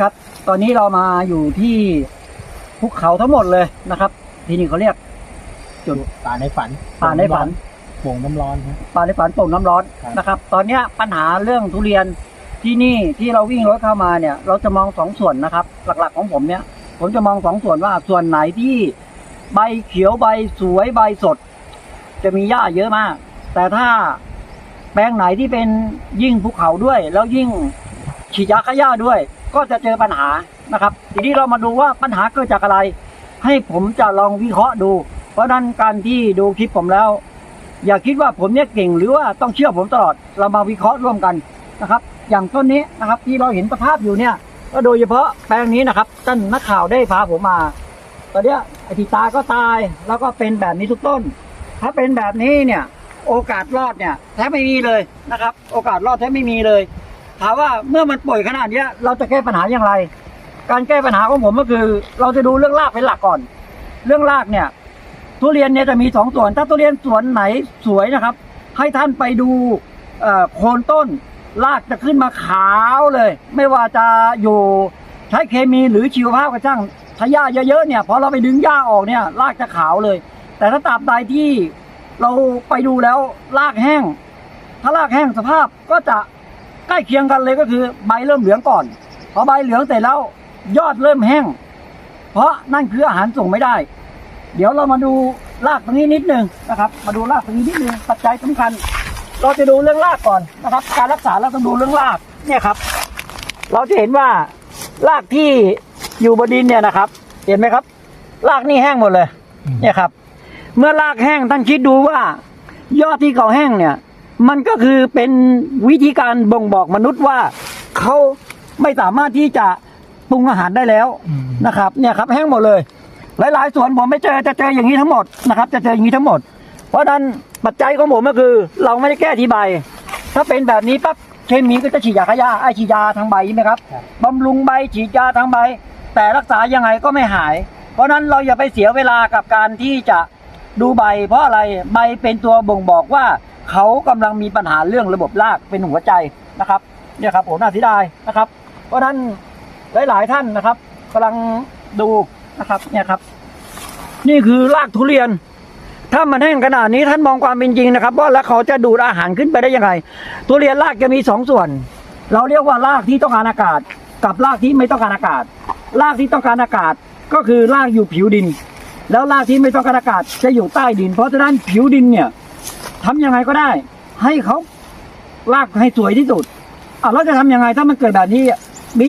ครับ ตอนนี้เรามาอยู่ที่ภูเขาทั้งหมดเลยนะครับ ที่นี่เขาเรียก จุดป่าในฝันป่าในฝันโป่งน้ำร้อนครับป่าในฝันโป่งน้ำร้อนครับนะครับ ตอนเนี้ยปัญหาเรื่องทุเรียนที่นี่ที่เราวิ่งรถเข้ามาเนี่ย เราจะมองสองส่วนนะครับ หลักๆของผมเนี่ย ผมจะมองสองส่วนว่าส่วนไหนที่ใบเขียวใบสวยใบสด จะมีหญ้าเยอะมาก แต่ถ้าแปลงไหนที่เป็นยิ่งภูเขาด้วย แล้วยิ่งฉีดยาฆ่าหญ้าด้วย ก็จะเจอปัญหานะครับ ทีนี้เรามาดูว่าปัญหาเกิดจากอะไร ให้ผมจะลองวิเคราะห์ดู เพราะนั้นการที่ดูคลิปผมแล้ว อย่าคิดว่าผมเนี่ยเก่งหรือว่าต้องเชื่อผมตลอดเรามาวิเคราะห์ร่วมกันนะครับ อย่างต้นนี้นะครับที่เราเห็นสภาพอยู่เนี่ย ก็โดยเฉพาะแปลงนี้นะครับท่านนักข่าวได้พาผมมา ตอนเนี้ยไอทีตาก็ตายแล้วก็เป็นแบบนี้ทุกต้น ถ้าเป็นแบบนี้เนี่ย โอกาสรอดเนี่ยแทบไม่มีเลยนะครับ โอกาสรอดแทบไม่มีเลย ถามว่าเมื่อมันป่วยขนาดเนี้ยเราจะแก้ปัญหาอย่างไร การแก้ปัญหาของผมก็คือ เราจะดูเรื่องรากเป็นหลักก่อน เรื่องรากเนี่ย ทุเรียนเนี่ยจะมีสองส่วน ถ้าทุเรียนสวนไหนสวยนะครับ ให้ท่านไปดูโคนต้นรากจะขึ้นมาขาวเลย ไม่ว่าจะอยู่ใช้เคมีหรือชีวภาพก็ช่างถ้าหญ้าเยอะๆเนี่ยพอเราไปดึงหญ้าออกเนี่ยรากจะขาวเลย แต่ถ้าตราบใดที่เราไปดูแล้วรากแห้ง ถ้ารากแห้งสภาพก็จะ ใกล้เคียงกันเลยก็คือใบเริ่มเหลืองก่อนพอใบเหลืองเสร็จแล้วยอดเริ่มแห้ง เพราะนั่นคืออาหารส่งไม่ได้ เดี๋ยวเรามาดูรากตรงนี้นิดนึงนะครับ มาดูรากตรงนี้นิดนึงปัจจัยสำคัญ เราจะดูเรื่องรากก่อนนะครับ การรักษาเราต้องดูเรื่องรากเนี่ยครับ เราจะเห็นว่ารากที่อยู่บนดินเนี่ยนะครับ เห็นไหมครับ รากนี่แห้งหมดเลย เนี่ยครับ เมื่อรากแห้งท่านคิดดูว่า ยอดที่เขาแห้งเนี่ย มันก็คือเป็นวิธีการบ่งบอกมนุษย์ว่าเขาไม่สามารถที่จะปรุงอาหารได้แล้วอืมนะครับเนี่ยครับแห้งหมดเลย หลาย ๆ สวนผมไม่เจอจะเจออย่างนี้ทั้งหมดนะครับ จะเจออย่างนี้ทั้งหมด เพราะฉะนั้นปัจจัยของผมก็คือ เราไม่ได้แก้ที่ใบ ถ้าเป็นแบบนี้ปั๊บเคมีก็จะฉีดยาฆ่าหญ้าไอฉีดยาทางใบใช่ไหมครับครับบำรุงใบฉีดยาทางใบ แต่รักษายังไงก็ไม่หาย เพราะฉะนั้นเราอย่าไปเสียเวลากับการที่จะดูใบ เพราะอะไรใบเป็นตัวบ่งบอกว่า เขากำลังมีปัญหาเรื่องระบบรากเป็นหัวใจนะครับเนี่ยครับผมน่าเสียดายนะครับ เพราะฉะนั้นหลาย ๆ ท่านนะครับกำลังดูนะครับเนี่ยครับ นี่คือรากทุเรียน ถ้ามันแห้งขนาดนี้ท่านมองความเป็นจริงนะครับ ว่าแล้วเขาจะดูดอาหารขึ้นไปได้ยังไงทุเรียนรากจะมีสองส่วน เราเรียกว่ารากที่ต้องการอากาศ กับรากที่ไม่ต้องการอากาศ รากที่ต้องการอากาศก็คือรากอยู่ผิวดิน แล้วรากที่ไม่ต้องการอากาศจะอยู่ใต้ดิน เพราะฉะนั้นผิวดินเนี่ย ทำยังไงก็ได้ ให้เขาลากให้สวยที่สุดอะเราจะทำยังไงถ้ามันเกิดแบบนี้อะ